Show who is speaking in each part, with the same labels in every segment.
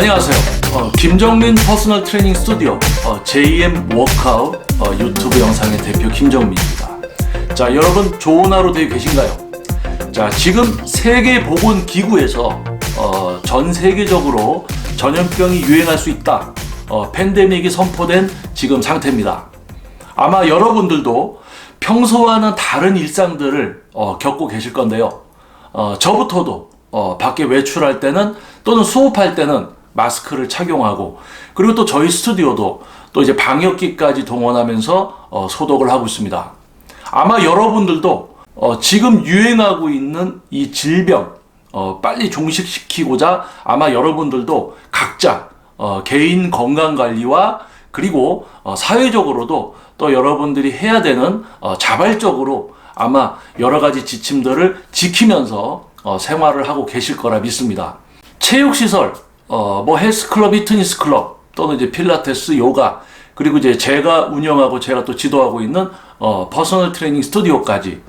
Speaker 1: 안녕하세요. 어, 김정민 퍼스널 트레이닝 스튜디오 어, JM 워크아웃 어, 유튜브 영상의 대표 김정민입니다. 자, 여러분 좋은 하루 되고 계신가요? 자, 지금 세계 보건 기구에서 어, 전 세계적으로 전염병이 유행할 수 있다. 어, 팬데믹이 선포된 지금 상태입니다. 아마 여러분들도 평소와는 다른 일상들을 어, 겪고 계실 건데요. 어, 저부터도 어, 밖에 외출할 때는 또는 수업할 때는 마스크를 착용하고 그리고 또 저희 스튜디오도 또 이제 방역기까지 동원하면서 어, 소독을 하고 있습니다. 아마 여러분들도 어, 지금 유행하고 있는 이 질병 어, 빨리 종식시키고자 아마 여러분들도 각자 어, 개인 건강 관리와 그리고 어, 사회적으로도 또 여러분들이 해야 되는 어, 자발적으로 아마 여러 가지 지침들을 지키면서 어, 생활을 하고 계실 거라 믿습니다. 체육시설, 어, 뭐 헬스클럽, 피트니스 클럽 또는 이제 필라테스, 요가 그리고 이제 제가 운영하고 제가 또 지도하고 있는 어, 퍼서널 트레이닝 스튜디오까지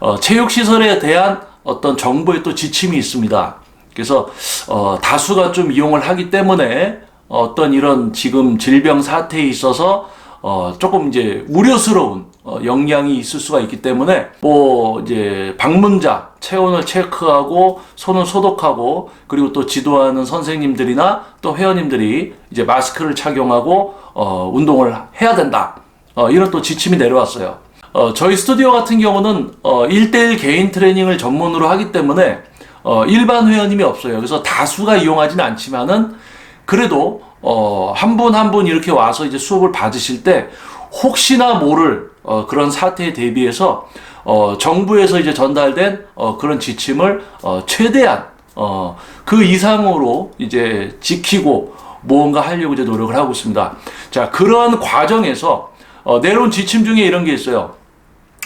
Speaker 1: 어, 체육 시설에 대한 어떤 정부의 또 지침이 있습니다. 그래서 어, 다수가 좀 이용을 하기 때문에 어떤 이런 지금 질병 사태에 있어서 어, 조금 이제 우려스러운 어, 영향이 있을 수가 있기 때문에 뭐 이제 방문자 체온을 체크하고 손을 소독하고 그리고 또 지도하는 선생님들이나 또 회원님들이 이제 마스크를 착용하고 어, 운동을 해야 된다. 어, 이런 또 지침이 내려왔어요. 어, 저희 스튜디오 같은 경우는 어, 1대1 개인 트레이닝을 전문으로 하기 때문에 어, 일반 회원님이 없어요. 그래서 다수가 이용하지는 않지만은 그래도 어, 한 분 한 분 이렇게 와서 이제 수업을 받으실 때 혹시나 모를 어, 그런 사태에 대비해서 어, 정부에서 이제 전달된 어, 그런 지침을 어, 최대한 어, 그 이상으로 이제 지키고 무언가 하려고 이제 노력을 하고 있습니다. 자, 그러한 과정에서 어, 내려온 지침 중에 이런 게 있어요.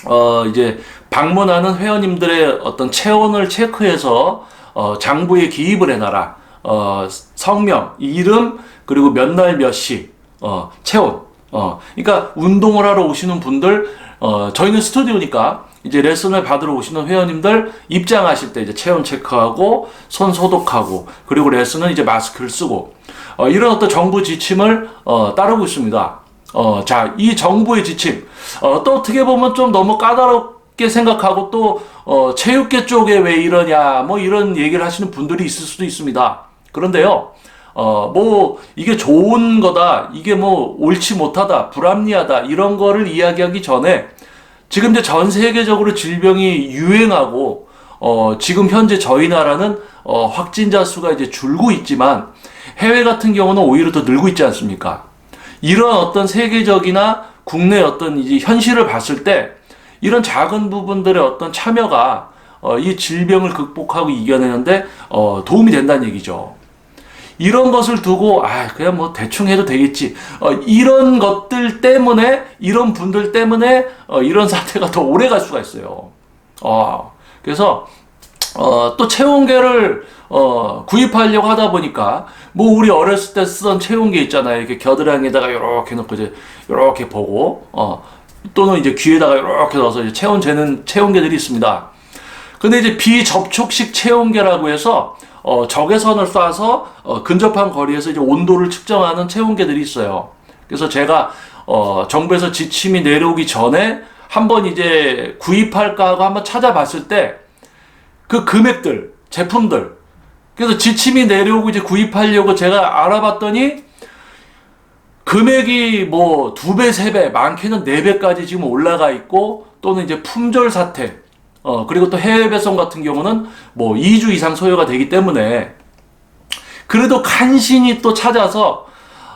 Speaker 1: 어, 이제 방문하는 회원님들의 어떤 체온을 체크해서 어, 장부에 기입을 해놔라. 어, 성명, 이름, 그리고 몇 날 몇 시, 어, 체온. 어, 그러니까 운동을 하러 오시는 분들, 어, 저희는 스튜디오니까 이제 레슨을 받으러 오시는 회원님들 입장하실 때 이제 체온 체크하고 손 소독하고 그리고 레슨은 이제 마스크를 쓰고 어, 이런 어떤 정부 지침을 어, 따르고 있습니다. 어, 자, 이 정부의 지침, 어, 또 어떻게 보면 좀 너무 까다롭게 생각하고 또, 어, 체육계 쪽에 왜 이러냐, 뭐 이런 얘기를 하시는 분들이 있을 수도 있습니다. 그런데요, 어, 뭐, 이게 좋은 거다, 이게 뭐, 옳지 못하다, 불합리하다, 이런 거를 이야기하기 전에, 지금 이제 전 세계적으로 질병이 유행하고, 어, 지금 현재 저희 나라는, 어, 확진자 수가 이제 줄고 있지만, 해외 같은 경우는 오히려 더 늘고 있지 않습니까? 이런 어떤 세계적이나 국내 어떤 이제 현실을 봤을 때, 이런 작은 부분들의 어떤 참여가, 어, 이 질병을 극복하고 이겨내는데, 어, 도움이 된다는 얘기죠. 이런 것을 두고 아 그냥 뭐 대충 해도 되겠지 어, 이런 것들 때문에 이런 분들 때문에 어, 이런 사태가 더 오래 갈 수가 있어요. 어, 그래서 어, 또 체온계를 어, 구입하려고 하다 보니까 뭐 우리 어렸을 때 쓰던 체온계 있잖아요. 이렇게 겨드랑이에다가 이렇게 놓고 이제 이렇게 보고 어, 또는 이제 귀에다가 이렇게 넣어서 이제 체온 재는 체온계들이 있습니다. 근데 이제 비접촉식 체온계라고 해서 어, 적외선을 쏴서 어, 근접한 거리에서 이제 온도를 측정하는 체온계들이 있어요. 그래서 제가 어, 정부에서 지침이 내려오기 전에 한번 이제 구입할까 하고 한번 찾아봤을 때 그 금액들, 제품들 그래서 지침이 내려오고 이제 구입하려고 제가 알아봤더니 금액이 뭐 두 배, 세 배, 많게는 네 배까지 지금 올라가 있고 또는 이제 품절 사태 어, 그리고 또 해외 배송 같은 경우는 뭐 2주 이상 소요가 되기 때문에 그래도 간신히 또 찾아서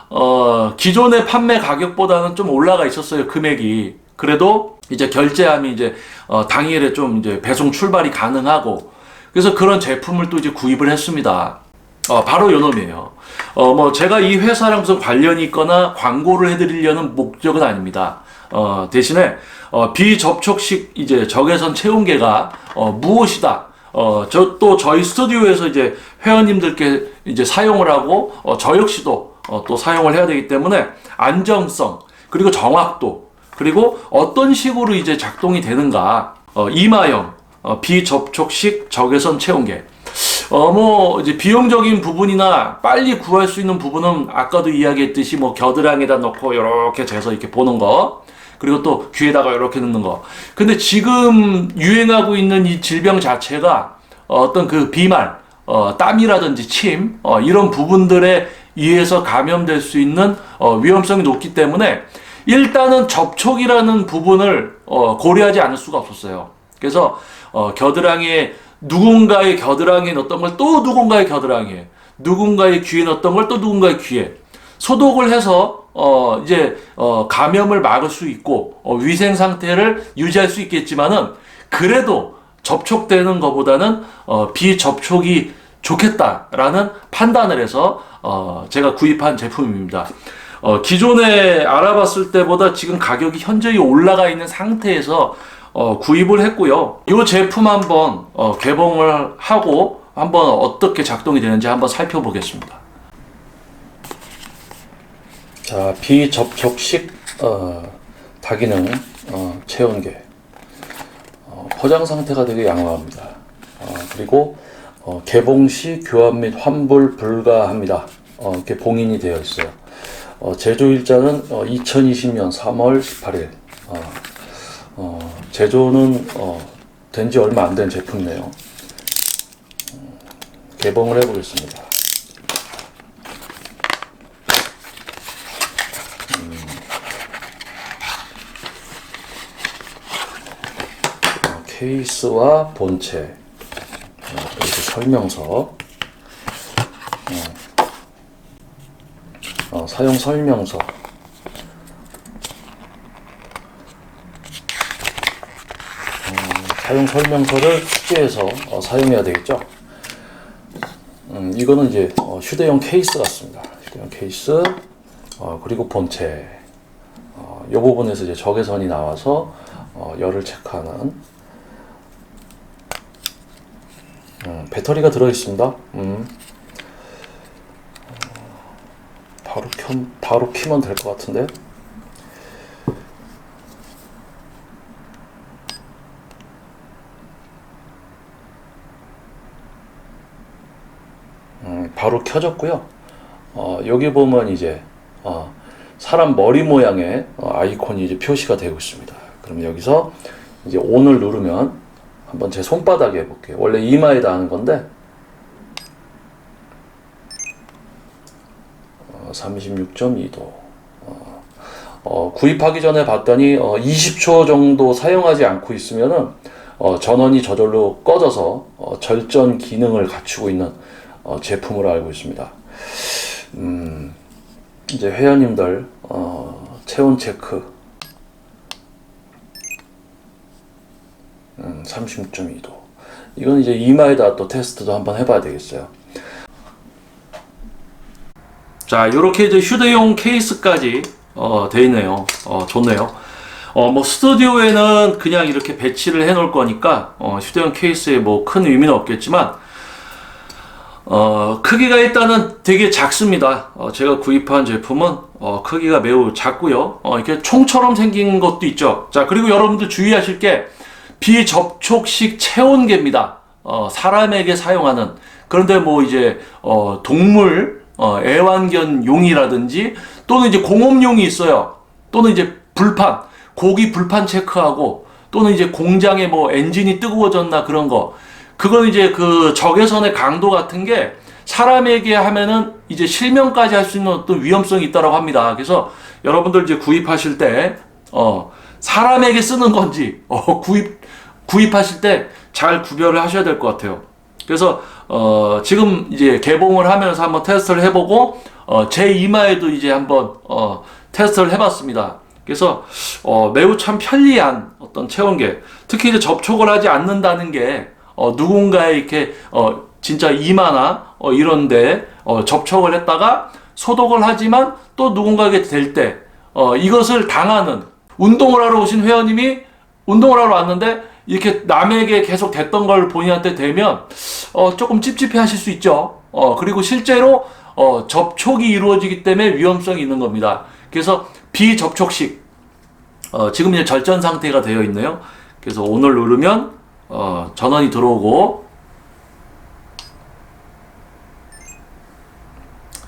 Speaker 1: 어, 기존의 판매 가격보다는 좀 올라가 있었어요, 금액이. 그래도 이제 결제하면 이제 어, 당일에 좀 이제 배송 출발이 가능하고 그래서 그런 제품을 또 이제 구입을 했습니다. 어, 바로 요 놈이에요. 어, 뭐 제가 이 회사랑 무슨 관련이 있거나 광고를 해드리려는 목적은 아닙니다. 어, 대신에 어, 비접촉식 이제 적외선 체온계가 어, 무엇이다. 어, 저 또 저희 스튜디오에서 이제 회원님들께 이제 사용을 하고 어, 저 역시도 어, 또 사용을 해야 되기 때문에 안정성 그리고 정확도 그리고 어떤 식으로 이제 작동이 되는가 어, 이마형 어, 비접촉식 적외선 체온계 어, 뭐, 이제 비용적인 부분이나 빨리 구할 수 있는 부분은 아까도 이야기했듯이 뭐 겨드랑이에다 넣고 이렇게 재서 이렇게 보는 거. 그리고 또 귀에다가 이렇게 넣는 거. 근데 지금 유행하고 있는 이 질병 자체가 어떤 그 비말, 어, 땀이라든지 침, 어, 이런 부분들에 의해서 감염될 수 있는 어, 위험성이 높기 때문에 일단은 접촉이라는 부분을 어, 고려하지 않을 수가 없었어요. 그래서 어, 겨드랑이에 누군가의 겨드랑이에 넣었던 걸 또 누군가의 겨드랑이에, 누군가의 귀에 넣었던 걸 또 누군가의 귀에 소독을 해서 어 이제 어 감염을 막을 수 있고 어 위생 상태를 유지할 수 있겠지만은 그래도 접촉되는 것보다는 어 비접촉이 좋겠다라는 판단을 해서 어 제가 구입한 제품입니다. 어 기존에 알아봤을 때보다 지금 가격이 현저히 올라가 있는 상태에서 어 구입을 했고요. 이 제품 한번 어 개봉을 하고 한번 어떻게 작동이 되는지 한번 살펴보겠습니다. 자, 비접촉식 어, 다기능 어, 체온계 어, 포장 상태가 되게 양호합니다. 어, 그리고 어, 개봉 시 교환 및 환불 불가합니다. 어, 이렇게 봉인이 되어 있어요. 어, 제조 일자는 어, 2020년 3월 18일. 어, 어, 제조는 어, 된지 얼마 안 된 제품이네요. 음, 개봉을 해보겠습니다. 어, 케이스와 본체. 어, 그리고 설명서. 어, 어, 사용 설명서. 음, 사용 설명서를 숙지해서 어, 사용해야 되겠죠. 음, 이거는 이제 어, 휴대용 케이스 같습니다. 휴대용 케이스. 어, 그리고 본체. 어, 이 부분에서 이제 적외선이 나와서 어, 열을 체크하는 음, 배터리가 들어 있습니다. 음. 어, 바로 켜 바로 키면 될 것 같은데. 음, 바로 켜졌고요. 어, 여기 보면 이제 어, 사람 머리 모양의 어, 아이콘이 이제 표시가 되고 있습니다. 그럼 여기서 이제 ON을 누르면 한번 제 손바닥에 해볼게요. 원래 이마에다 하는 건데 어, 36.2도 어, 어, 구입하기 전에 봤더니 어, 20초 정도 사용하지 않고 있으면은 어, 전원이 저절로 꺼져서 어, 절전 기능을 갖추고 있는 어, 제품으로 알고 있습니다. 음, 이제 회원님들 어, 체온 체크 음, 36.2도 이건 이제 이마에다 또 테스트도 한번 해봐야 되겠어요. 자, 이렇게 이제 휴대용 케이스까지 어, 돼 있네요. 어, 좋네요. 어, 뭐 스튜디오에는 그냥 이렇게 배치를 해 놓을 거니까 어, 휴대용 케이스에 뭐 큰 의미는 없겠지만 어, 크기가 일단은 되게 작습니다. 어, 제가 구입한 제품은 어, 크기가 매우 작고요. 어, 이렇게 총처럼 생긴 것도 있죠. 자, 그리고 여러분들 주의하실 게 비접촉식 체온계입니다. 어, 사람에게 사용하는 그런데 뭐 이제 어, 동물 어, 애완견 용이라든지 또는 이제 공업용이 있어요. 또는 이제 불판 고기 불판 체크하고 또는 이제 공장에 뭐 엔진이 뜨거워졌나 그런 거 그건 이제 그 적외선의 강도 같은 게 사람에게 하면은 이제 실명까지 할 수 있는 어떤 위험성이 있다고 합니다. 그래서 여러분들 이제 구입하실 때, 어, 사람에게 쓰는 건지, 어, 구입, 구입하실 때 잘 구별을 하셔야 될 것 같아요. 그래서, 어, 지금 이제 개봉을 하면서 한번 테스트를 해보고, 어, 제 이마에도 이제 한번, 어, 테스트를 해봤습니다. 그래서, 어, 매우 참 편리한 어떤 체온계. 특히 이제 접촉을 하지 않는다는 게, 어, 누군가의 이렇게 어, 진짜 이마나 어, 이런데 어, 접촉을 했다가 소독을 하지만 또 누군가에게 될때 어, 이것을 당하는 운동을 하러 오신 회원님이 운동을 하러 왔는데 이렇게 남에게 계속 됐던 걸 본인한테 되면 어, 조금 찝찝해 하실 수 있죠. 어, 그리고 실제로 어, 접촉이 이루어지기 때문에 위험성이 있는 겁니다. 그래서 비접촉식 어, 지금 이제 절전 상태가 되어 있네요. 그래서 오늘 누르면 어, 전원이 들어오고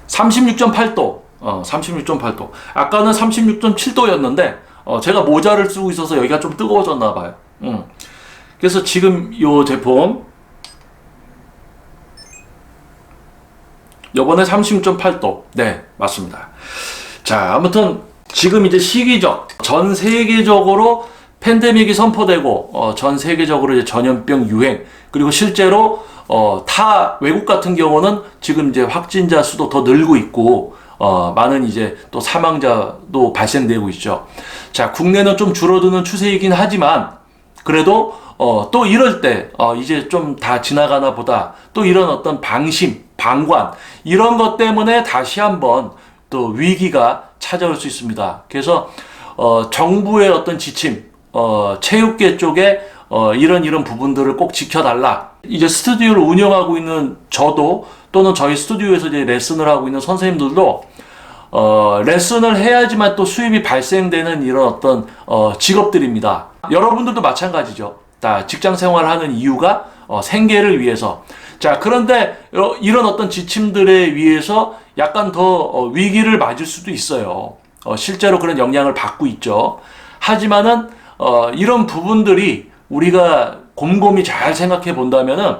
Speaker 1: 36.8도. 어, 36.8도. 아까는 36.7도였는데 어, 제가 모자를 쓰고 있어서 여기가 좀 뜨거워졌나 봐요. 음. 그래서 지금 이 제품 요번에 36.8도. 네, 맞습니다. 자, 아무튼 지금 이제 시기적 전 세계적으로 팬데믹이 선포되고 어, 전 세계적으로 이제 전염병 유행 그리고 실제로 어, 타 외국 같은 경우는 지금 이제 확진자 수도 더 늘고 있고 어, 많은 이제 또 사망자도 발생되고 있죠. 자, 국내는 좀 줄어드는 추세이긴 하지만 그래도 어, 또 이럴 때 어, 이제 좀 다 지나가나 보다 또 이런 어떤 방심, 방관 이런 것 때문에 다시 한번 또 위기가 찾아올 수 있습니다. 그래서 어, 정부의 어떤 지침, 어, 체육계 쪽에 어, 이런 이런 부분들을 꼭 지켜달라. 이제 스튜디오를 운영하고 있는 저도 또는 저희 스튜디오에서 이제 레슨을 하고 있는 선생님들도 어, 레슨을 해야지만 또 수입이 발생되는 이런 어떤 어, 직업들입니다. 여러분들도 마찬가지죠. 자, 직장 생활하는 이유가 어, 생계를 위해서. 자, 그런데 어, 이런 어떤 지침들에 의해서 약간 더 어, 위기를 맞을 수도 있어요. 어, 실제로 그런 영향을 받고 있죠. 하지만은 어, 이런 부분들이 우리가 곰곰이 잘 생각해 본다면은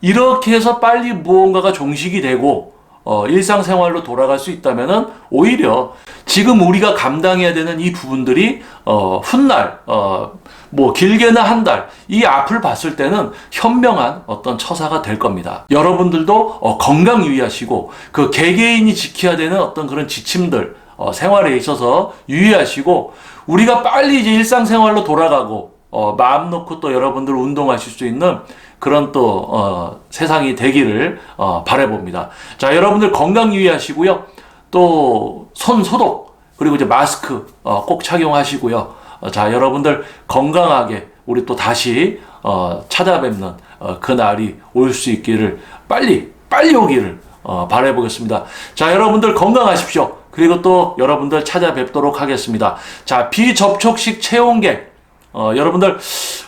Speaker 1: 이렇게 해서 빨리 무언가가 종식이 되고 어, 일상생활로 돌아갈 수 있다면은 오히려 지금 우리가 감당해야 되는 이 부분들이 어, 훗날 어, 뭐 길게는 한 달 이 앞을 봤을 때는 현명한 어떤 처사가 될 겁니다. 여러분들도 어, 건강 유의하시고 그 개개인이 지켜야 되는 어떤 그런 지침들 어, 생활에 있어서 유의하시고 우리가 빨리 이제 일상생활로 돌아가고 어, 마음 놓고 또 여러분들 운동하실 수 있는 그런 또 어, 세상이 되기를 어, 바라봅니다. 자, 여러분들 건강 유의하시고요. 또 손 소독 그리고 이제 마스크 어, 꼭 착용하시고요. 어, 자, 여러분들 건강하게 우리 또 다시 어, 찾아뵙는 어, 그 날이 올 수 있기를 빨리 빨리 오기를 어, 바라보겠습니다. 자, 여러분들 건강하십시오. 그리고 또 여러분들 찾아뵙도록 하겠습니다. 자, 비접촉식 체온계 어, 여러분들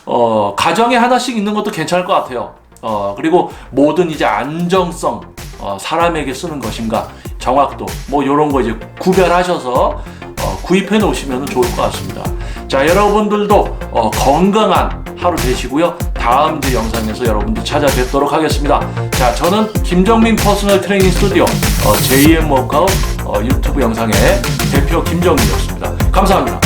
Speaker 1: 어, 가정에 하나씩 있는 것도 괜찮을 것 같아요. 어, 그리고 모든 이제 안정성 어, 사람에게 쓰는 것인가 정확도 뭐 이런 거 이제 구별하셔서 어, 구입해 놓으시면 좋을 것 같습니다. 자 여러분들도 어, 건강한 하루 되시고요. 다음 영상에서 여러분들 찾아뵙도록 하겠습니다. 자 저는 김정민 퍼스널 트레이닝 스튜디오 어, JM 워크아웃 어, 유튜브 영상의 대표 김정민이었습니다. 감사합니다.